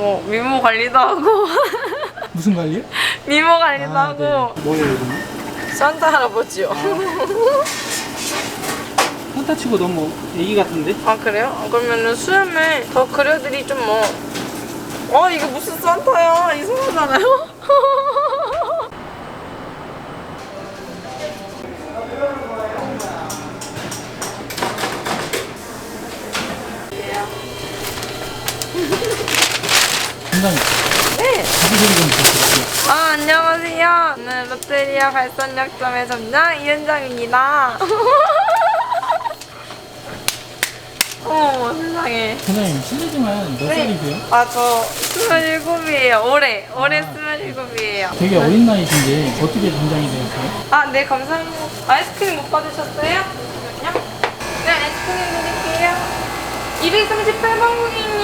뭐 미모 관리도 하고 무슨 관리요? 미모 관리도 아, 하고 네. 뭐예요 이거는? 산타 할아버지요. 산타 치고 너무 애기 같은데? 아 그래요? 아, 그러면은 수염을 더 그려드리죠 뭐. 어 이거 무슨 산타야? 이상하잖아요? 네. 자기 소개 좀 부탁드릴게요. 아 안녕하세요. 저는 롯데리아 발산역점의 점장 이은정입니다. 어머 세상에. 선생님 실례지만 몇 살이세요? 아 저 27이에요. 올해 올해 27이에요. 되게 어린 나이신데 어떻게 전장이 되었어요? 아, 네, 감사합니다. 아이스크림 못 받으셨어요? 네, 아이스크림 드릴게요. 238번 고객님.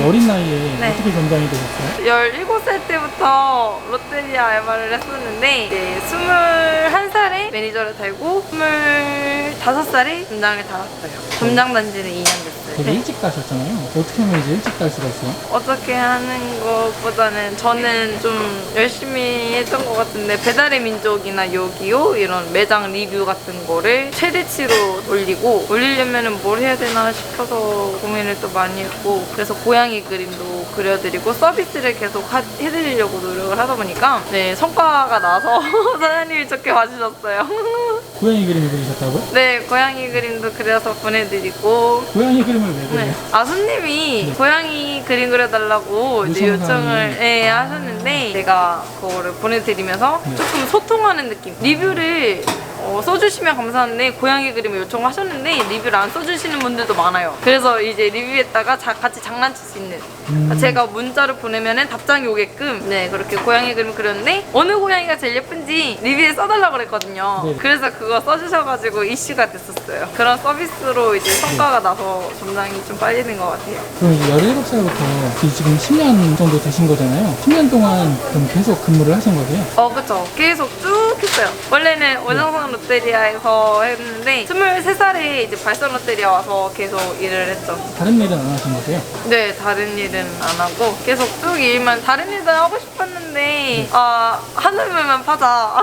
그 어린 나이에 네. 어떻게 전장이 되셨어요? 17살 때부터 롯데리아 알바를 했었는데 이제 21살에 매니저를 달고 25살에 점장을 달았어요. 점장 단지는 2년 됐어요. 되게 네. 일찍 가셨잖아요. 어떻게 하면 이제 일찍 갈 수가 있어요? 어떻게 하는 것보다는 저는 좀 열심히 했던 것 같은데 배달의 민족이나 요기요 이런 매장 리뷰 같은 거를 최대치로 올리고 올리려면은 뭘 해야 되나 싶어서 고민을 또 많이 했고 그래서 고양이 그림도 그려드리고 서비스를 계속 하- 해드리려고 노력을 하다 보니까 네 성과가 나서 사장님이 좋게 봐주셨어요. 고양이 그림을 그리셨다고요? 네 고양이 그림도 그려서 보내드리고 고양이 그림을 왜 그려요? 네. 아 손님이 네. 고양이 그림 그려달라고 이제. 요청을 예, 하셨는데 제가 그거를 보내드리면서 네. 조금 소통하는 느낌 리뷰를 어, 써주시면 감사한데 고양이 그림을 요청하셨는데 리뷰를 안 써주시는 분들도 많아요. 그래서 이제 리뷰에다가 자- 같이 장난칠 수 있는. 음. 제가 문자를 보내면은 답장이 오게끔. 네 그렇게 고양이 그림 그렸는데 어느 고양이가 제일 예쁜지 리뷰에 써달라고 그랬거든요. 네. 그래서 그거 써주셔가지고 이슈가 됐었어요. 그런 서비스로 이제 성과가 나서 점장이 좀 빨리 된것 같아요. 그럼 이제 17살부터 지금 10년 정도 되신 거잖아요. 10년 동안 그럼 계속 근무를 하신 거세요? 어 그쵸. 계속 쭉 했어요. 원래는 오 정선 롯데리아에서 했는데 23살에 이제 발선 롯데리아 와서 계속 일을 했죠 다른 일은 안 하신 거세요? 네 다른 일은 안 하고 계속 쭉 일만 다른 일도 하고 싶었는데 아 하늘만 파자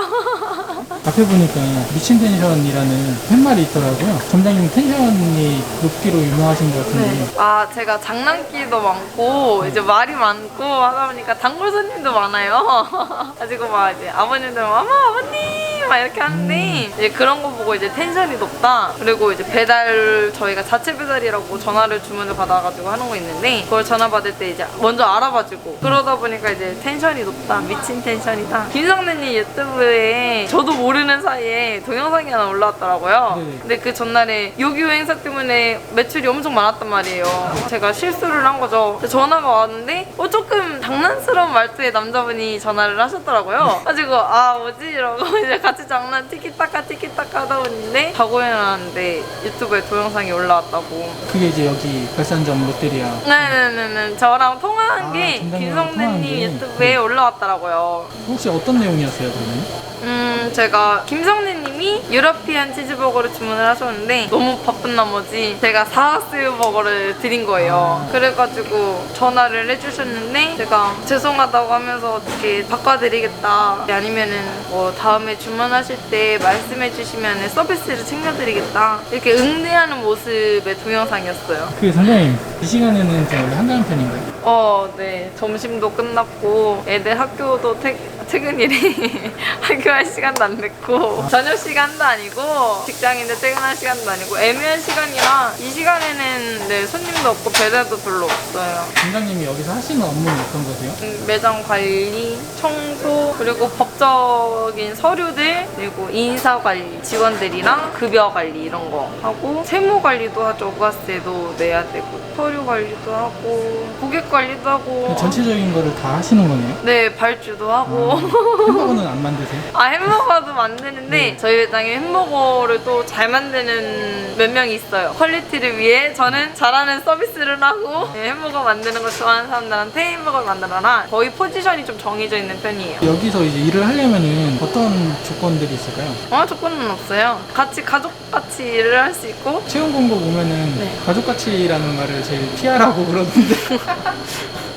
앞에 보니까 미친 텐션이라는 팻말이 있더라고요. 점장님 텐션이 높기로 유명하신 것 같은데 네. 아 제가 장난기도 많고 이제 말이 많고 하다 보니까 단골 손님도 많아요. 가지고 막 이제 아버님들 어머 아버님 막 이렇게 하는데 이제 그런 거 보고 이제 텐션이 높다. 그리고 이제 배달 저희가 자체 배달이라고 전화를 주문을 받아가지고 하는 거 있는데 그걸 전화 받을 때 이제 먼저 알아봐주고 그러다 보니까 이제 텐션이 높다 미친 텐션이다. 김성래님 유튜브에 저도 모르는 사이에 동영상이 하나 올라왔더라고요. 네. 근데 그 전날에 요기요 행사 때문에 매출이 엄청 많았단 말이에요. 제가 실수를 한 거죠. 전화가 왔는데 어 조금 장난스러운 말투의 남자분이 전화를 하셨더라고요. 가지고 아 뭐지 이러고 이제 같이 장난 티키타카 티키타카 하다 보는데 자고 일어났는데 유튜브에 동영상이 올라왔다고. 그게 이제 여기 별산점 롯데리아 네네네네 저랑 통화한 아, 게 통화한 김성대님 게? 유튜브에 올라왔더라고요. 혹시 어떤 내용이었어요 그러면? 음, 제가 김성래님이 유러피안 치즈버거를 주문을 하셨는데 너무 바쁜 나머지 제가 사하스 버거를 드린 거예요. 아. 그래가지고 전화를 해주셨는데 제가 죄송하다고 하면서 어떻게 바꿔드리겠다. 아니면은 뭐 다음에 주문하실 때 말씀해주시면 서비스를 챙겨드리겠다. 이렇게 응대하는 모습의 동영상이었어요. 그 선생님 이 시간에는 좀 한가한 편인가요? 어, 네. 점심도 끝났고, 애들 학교도 퇴, 퇴근이래. 학교할 시간도 안 됐고, 저녁 시간도 아니고, 직장인들 퇴근할 시간도 아니고, 애매한 시간이라, 이 시간에는 네, 손님도 없고, 배달도 별로 없어요. 점장님이 여기서 하시는 업무는 어떤 거세요? 음, 매장 관리, 청소, 그리고 법적인 서류들, 그리고 인사 관리, 직원들이랑 급여 관리 이런 거 하고, 세무 관리도 하죠. 부가세도 내야 되고, 서류 관리도 하고, 고객 관리도 하고. 전체적인 거를 다 하시는 거네요? 네, 발주도 하고. 햄버거는 안 만드세요? 아, 햄버거도 만드는데, 네. 저희 매장에 햄버거를 또 잘 만드는 몇 명이 있어요. 퀄리티를 위해 저는 잘하는 서비스를 하고, 네, 햄버거 만드는 거 좋아하는 사람들한테 햄버거를 만들어라. 거의 포지션이 좀 정해져 있는 편이에요. 여기서 이제 일을 하려면은 어떤 조건들이 있을까요? 어, 조건은 없어요. 같이 가족같이 일을 할 수 있고, 채용 공고 보면은 네. 가족같이라는 말을 제일 피하라고 그러던데.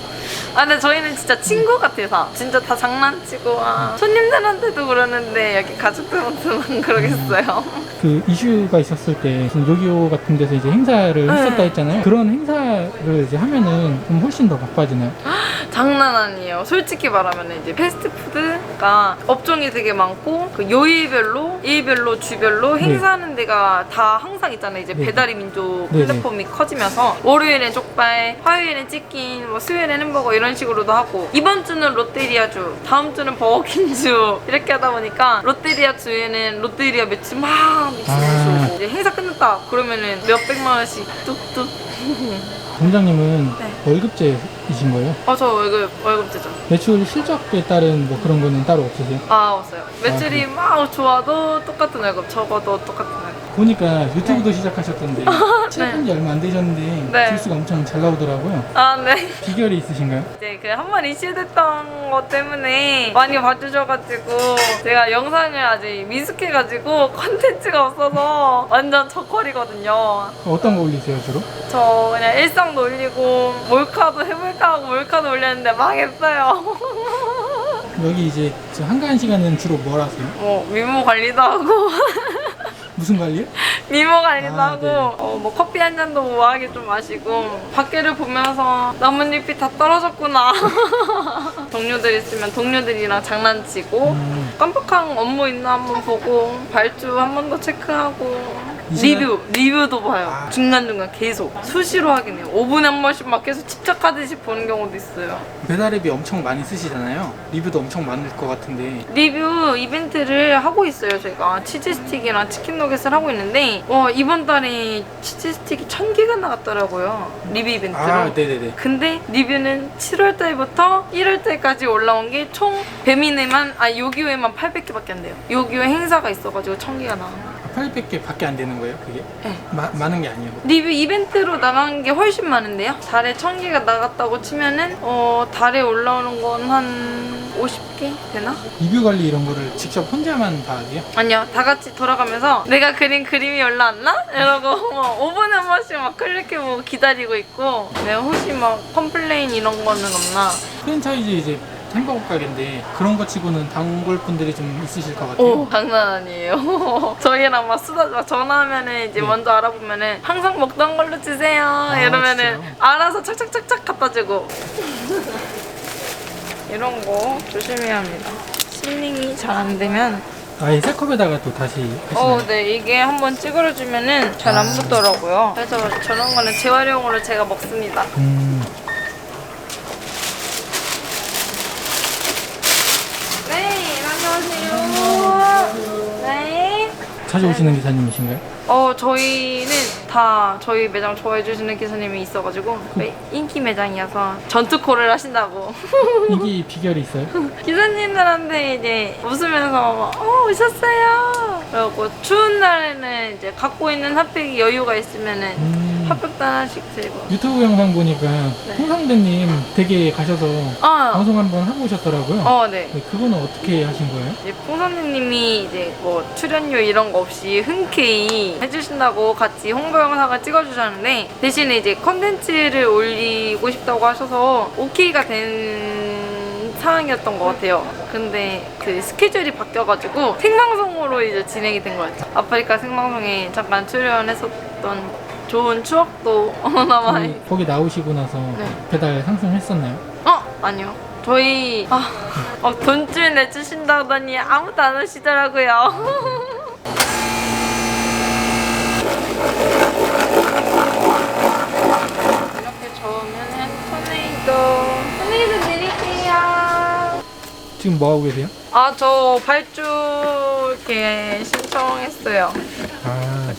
아 근데 저희는 진짜 친구 같아서 진짜 다 장난치고 아, 손님들한테도 그러는데 여기 가족들한테만 그러겠어요. 그 이슈가 있었을 때 무슨 요기요 같은 데서 이제 행사를 네. 했었다 했잖아요. 그런 행사를 이제 하면은 좀 훨씬 더 바빠지나요? 장난 아니에요. 솔직히 말하면 이제 패스트푸드 가 업종이 되게 많고 그 요일별로 일별로 주별로 행사하는 데가 다 항상 있잖아요. 이제 네. 배달의 민족 네, 네. 플랫폼이 커지면서 월요일엔 족발, 화요일엔 치킨, 뭐 수요일엔 햄버거 이런 식으로도 하고 이번 주는 롯데리아주, 다음 주는 버거킹주 이렇게 하다 보니까 롯데리아 주에는 롯데리아 매출 막 아. 주 이제 행사 끝났다 그러면은 몇 백만 원씩 뚝뚝 점장님은 네. 월급제이신 거예요? 어 저 월급 월급제죠. 매출 실적에 따른 뭐 그런 거는 따로 없으세요? 아 없어요. 매출이 막 좋아도 똑같은 월급, 적어도 똑같은 월급. 보니까 유튜브도 시작하셨던데 시작한 지 얼마 안 되셨는데 네. 조회수가 엄청 잘 나오더라고요. 아 네. 비결이 있으신가요? 이제 그 한 번 이슈됐던 것 때문에 많이 봐주셔가지고 제가 영상을 아직 미숙해가지고 컨텐츠가 없어서 완전 저퀄이거든요. 어떤 거 올리세요 주로? 저 그냥 일상 도 올리고 몰카도 해볼까 하고 몰카도 올렸는데 망했어요. 여기 이제 저 한가한 시간은 주로 뭘 하세요? 뭐 미모 관리도 하고 무슨 관리요? 미모 관리도 아, 하고 네. 어, 뭐 커피 한 잔도 우아하게 좀 마시고 밖에를 보면서 나뭇잎이 다 떨어졌구나 동료들 있으면 동료들이랑 장난치고 음, 깜빡한 업무 있나 한번 보고 발주 한 번 더 체크하고 리뷰 리뷰도 봐요. 아. 중간중간 계속. 수시로 하긴 해요. 5분에 한 번씩 막 계속 집착하듯이 보는 경우도 있어요. 배달앱이 엄청 많이 쓰시잖아요. 리뷰도 엄청 많을 것 같은데. 리뷰 이벤트를 하고 있어요 저희가. 치즈 스틱이랑 치킨 너겟을 하고 있는데 어, 이번 달에 치즈 스틱이 1000개가 나갔더라고요. 리뷰 이벤트로. 아 네네네. 근데 리뷰는 7월 달부터 1월 달까지 올라온 게 총 배민에만 아 요기요에만 800개밖에 안 돼요. 요기요 행사가 있어가지고 1000개가 나온 거예요 800개 밖에 안 되는 거예요 그게? 네. 마, 많은 게 아니에요. 리뷰 이벤트로 나간 게 훨씬 많은데요 달에 1000개가 나갔다고 치면은 어 달에 올라오는 건 한 50개 되나? 리뷰 관리 이런 거를 직접 혼자만 다 하세요? 아니요, 다 같이 돌아가면서 내가 그린 그림이 올라왔나? 이러고 뭐 5분에 한 번씩 막 클릭해보고 기다리고 있고 내가 혹시 막 컴플레인 이런 거는 없나? 프랜차이즈 이제 햄버거 가게인데 그런 거 치고는 단골 분들이 좀 있으실 것 같아요. 오, 장난 아니에요. 저희랑 막 수다 막 전화하면은 이제 네. 먼저 알아보면은 항상 먹던 걸로 주세요. 이러면은 진짜요? 알아서 착착착착 갖다 주고. 이런 거 조심해야 합니다. 실링이 잘 안 되면 아예 새 컵에다가 또 다시 하시나요? 어, 네, 이게 한번 찌그러지면은 잘안 붙더라고요. 그래서 저런 거는 재활용으로 제가 먹습니다. 음, 네, 안녕하세요. 네. 자주 오시는 기사님이신가요? 어, 저희는 다 저희 매장 좋아해 주시는 기사님이 있어가지고 매- 인기 매장이어서 전투콜을 하신다고. 이게 비결이 있어요? 기사님들한테 이제 웃으면서 막, 어 오셨어요. 그리고 추운 날에는 이제 갖고 있는 핫팩이 여유가 있으면은 음, 핫팩도 하나씩 들고. 유튜브 영상 보니까 네. 홍상대님 댁에 가셔서 어, 방송 한번 하고 오셨더라고요. 어, 네. 네, 그거는 어떻게 하신 거예요? 이제 풍선님이 이제 뭐 출연료 이런 거 없이 흔쾌히 해주신다고 같이 홍보 영상을 찍어주셨는데 대신에 이제 컨텐츠를 올리고 싶다고 하셔서 오케이가 된 상황이었던 것 같아요. 근데 그 스케줄이 바뀌어가지고 생방송으로 이제 진행이 된 거였죠. 아프리카 생방송에 잠깐 출연했었던 좋은 추억도 남아 있 그, 거기 나오시고 나서 네. 배달 상승했었나요? 어? 아니요. 저희 아, 어, 돈줄 내주신다더니 아무도 안 오시더라고요. 이렇게 저으면은 토네이도 토네이도 드릴게요. 지금 뭐 하고 계세요? 아 저 발주 이렇게 신청했어요. 아,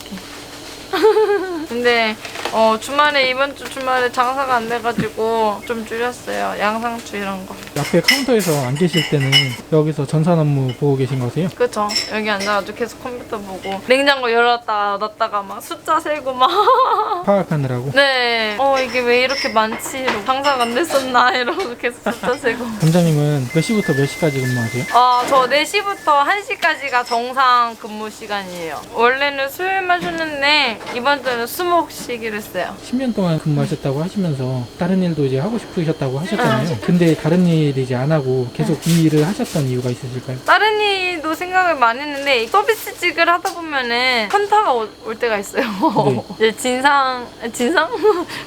근데 어 주말에 이번 주 주말에 장사가 안 돼가지고 좀 줄였어요. 양상추 이런 거. 앞에 카운터에서 안 계실 때는 여기서 전산 업무 보고 계신 거세요? 그쵸. 여기 앉아가지고 계속 컴퓨터 보고 냉장고 열었다 닫다가 막 숫자 세고 막 파악하느라고. 네. 어 이게 왜 이렇게 많지? 이러고 상상 안 됐었나? 이러고 계속 숫자 세고 점장님은 몇 시부터 몇 시까지 근무하세요? 아, 저 4시부터 1시까지가 정상 근무 시간이에요. 원래는 수요일만 쉬는데 이번 주는 수목 쉬기로 했어요. 10년 동안 근무하셨다고 하시면서 다른 일도 이제 하고 싶으셨다고 하셨잖아요. 근데 다른 일 이제 안 하고 계속 이 일을 하셨던 이유가 있으실까요? 다른 일도 생각을 많이 했는데 서비스직을 하다 보면은 현타가 올, 올 때가 있어요. 네. 이제 진상 진상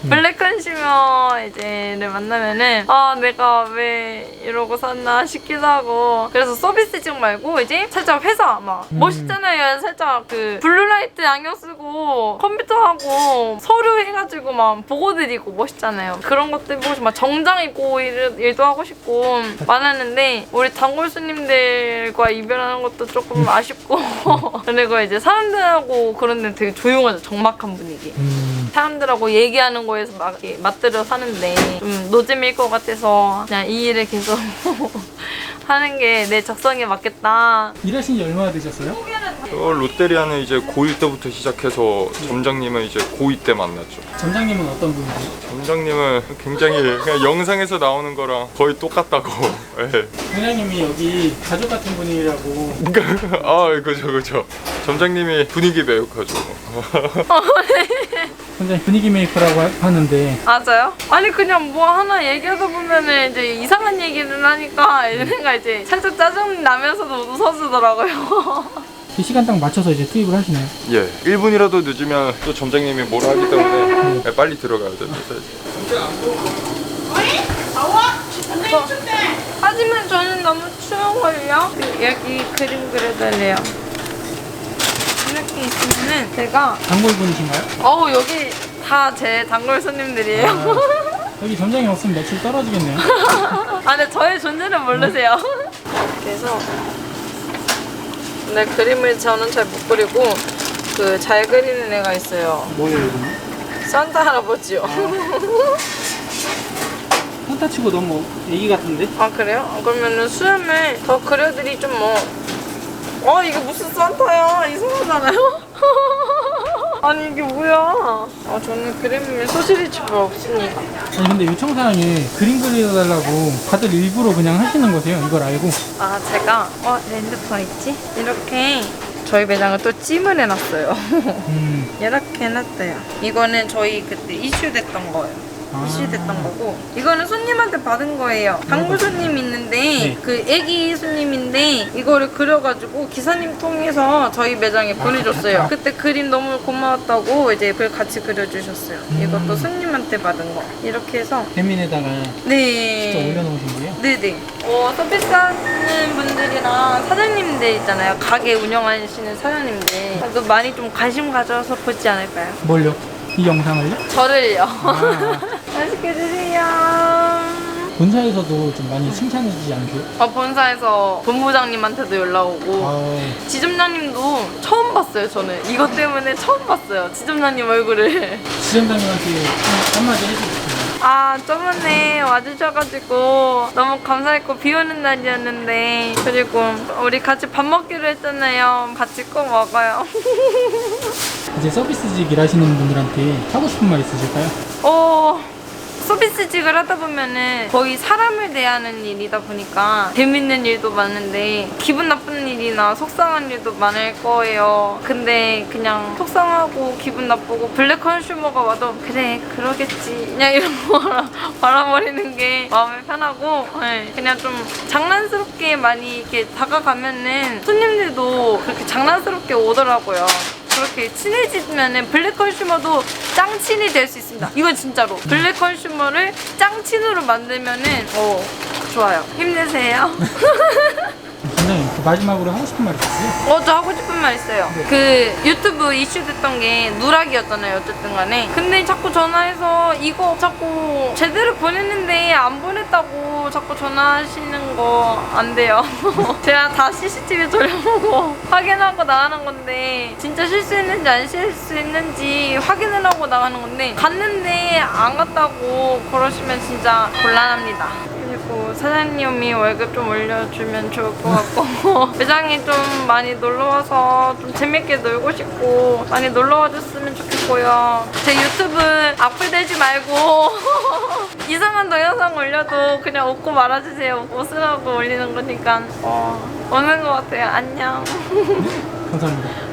블랙 컨슈머 이제를 만나면은 아 내가 왜 이러고 샀나 싶기도 하고 그래서 서비스직 말고 이제 살짝 회사 막 음. 멋있잖아요. 살짝 그 블루라이트 안경 쓰고 컴퓨터 하고 서류 해가지고 막 보고 드리고 멋있잖아요. 그런 것들 보고 막 정장 입고 일, 일도 하고 싶고 많았는데 우리 단골 손님들과 이별하는 것도 조금 아쉽고 그리고 이제 사람들하고 그런 데는 되게 조용하죠. 적막한 분위기. 음, 사람들하고 얘기하는 거에서 막 이렇게 맞들여 사는데 좀 노잼일 것 같아서 그냥 이 일을 계속 하는 게 내 적성에 맞겠다. 일하신 지 얼마나 되셨어요? 어, 롯데리아는 이제 고1 때부터 시작해서 점장님은 이제 고2 때 만났죠. 점장님은 어떤 분이세요? 점장님은 굉장히 그냥 영상에서 나오는 거랑 거의 똑같다고. 예. 점장님이 여기 가족 같은 분이라고 그러니까 아 그죠 그죠. 점장님이 분위기 메이커죠. 굉장히 분위기 메이커라고 하- 하는데 맞아요? 아니 그냥 뭐 하나 얘기하다 보면은 이제 이상한 얘기를 하니까 얘네가 이제 살짝 짜증 나면서도 웃어주더라고요. 그 시간 딱 맞춰서 이제 투입을 하시나요? 예. 1분이라도 늦으면 또 점장님이 뭐라 하기 때문에 예, 빨리 들어가야 됩니다. 하지만 저는 너무 추워요. 여기 그림 그려달래요. 이렇게 있으면은 제가 단골 분이신가요? 어우 여기 다 제 단골 손님들이에요. 아, 여기 점장이 없으면 매출 떨어지겠네요. 아, 근데 저의 존재는 모르세요. 그래서 근데 그림을 저는 잘 못 그리고 그 잘 그리는 애가 있어요. 뭐예요 이거는? 산타 할아버지요. 산타 치고 너무 애기 같은데? 아 그래요? 아, 그러면은 수염을 더 그려드리죠 뭐. 어 이게 무슨 산타야? 이상하잖아요? 아니 이게 뭐야? 아 저는 그림에 소질이 별로 없으니까. 아니 근데 요청 사항이 그림 그려달라고 다들 일부러 그냥 하시는 거세요 이걸 알고 아 제가 어내 핸드폰 있지? 이렇게 저희 매장을 또 찜을 해놨어요. 음, 이렇게 해놨대요. 이거는 저희 그때 이슈됐던 거예요. 아. 이슈됐던 거고 이거는 손님한테 받은 거예요. 단골 손님 있는데 네. 그 애기 손님인데 이거를 그려가지고 기사님 통해서 저희 매장에 보내줬어요. 그때 그림 너무 고마웠다고 이제 글 같이 그려주셨어요. 음. 이것도 손님한테 받은 거. 이렇게 해서 배민에다가 네. 직접 올려놓으신 거예요? 네네. 어, 서비스하는 분들이랑 사장님들 있잖아요. 가게 운영하시는 사장님들. 또 많이 좀 관심 가져서 보지 않을까요? 뭘요? 이 영상을요? 저를요. 아, 맛있게 드세요. 본사에서도 좀 많이 칭찬해주지 않으세요? 어, 본사에서 본부장님한테도 연락 오고 아, 지점장님도 처음 봤어요. 저는 이것 때문에 처음 봤어요. 지점장님 얼굴을. 지점장님한테 한- 한마디 해주세요 아 저번에 와주셔가지고 너무 감사했고 비 오는 날이었는데 그리고 우리 같이 밥 먹기로 했잖아요. 같이 꼭 먹어요. 이제 서비스직 일하시는 분들한테 하고 싶은 말 있으실까요? 어, 서비스직을 하다 보면은 거의 사람을 대하는 일이다 보니까 재밌는 일도 많은데 기분 나쁜 일이나 속상한 일도 많을 거예요. 근데 그냥 속상하고 기분 나쁘고 블랙 컨슈머가 와도 그래 그러겠지 그냥 이런 거 바라버리는 게 마음이 편하고 네, 그냥 좀 장난스럽게 많이 이렇게 다가가면은 손님들도 그렇게 장난스럽게 오더라고요. 그렇게 친해지면은 블랙 컨슈머도 짱친이 될 수 있습니다. 이건 진짜로 블랙 컨슈머를 짱친으로 만들면은 어 좋아요. 힘내세요. 점장님 그 마지막으로 하고 싶은 말 있으세요? 어, 저 하고 싶은 말 있어요. 그 유튜브 이슈 됐던 게 누락이었잖아요, 어쨌든 간에. 근데 자꾸 전화해서 이거 자꾸 제대로 보냈는데 안 보 냈다고 자꾸 전화하시는 거 안 돼요. 제가 다 CCTV 돌려보고 확인하고 나가는 건데 진짜 실수했는지 안 실수했는지 확인을 하고 나가는 건데 갔는데 안 갔다고 그러시면 진짜 곤란합니다. 그리고 사장님이 월급 좀 올려주면 좋을 것 같고 매장에 좀 많이 놀러와서 좀 재밌게 놀고 싶고 많이 놀러와 줬으면 좋겠 고요. 제 유튜브 악플되지 말고 이상한 동영상 올려도 그냥 웃고 말아주세요. 웃으라고 올리는 거니까. 어, 오는 것 같아요. 안녕. 감사합니다.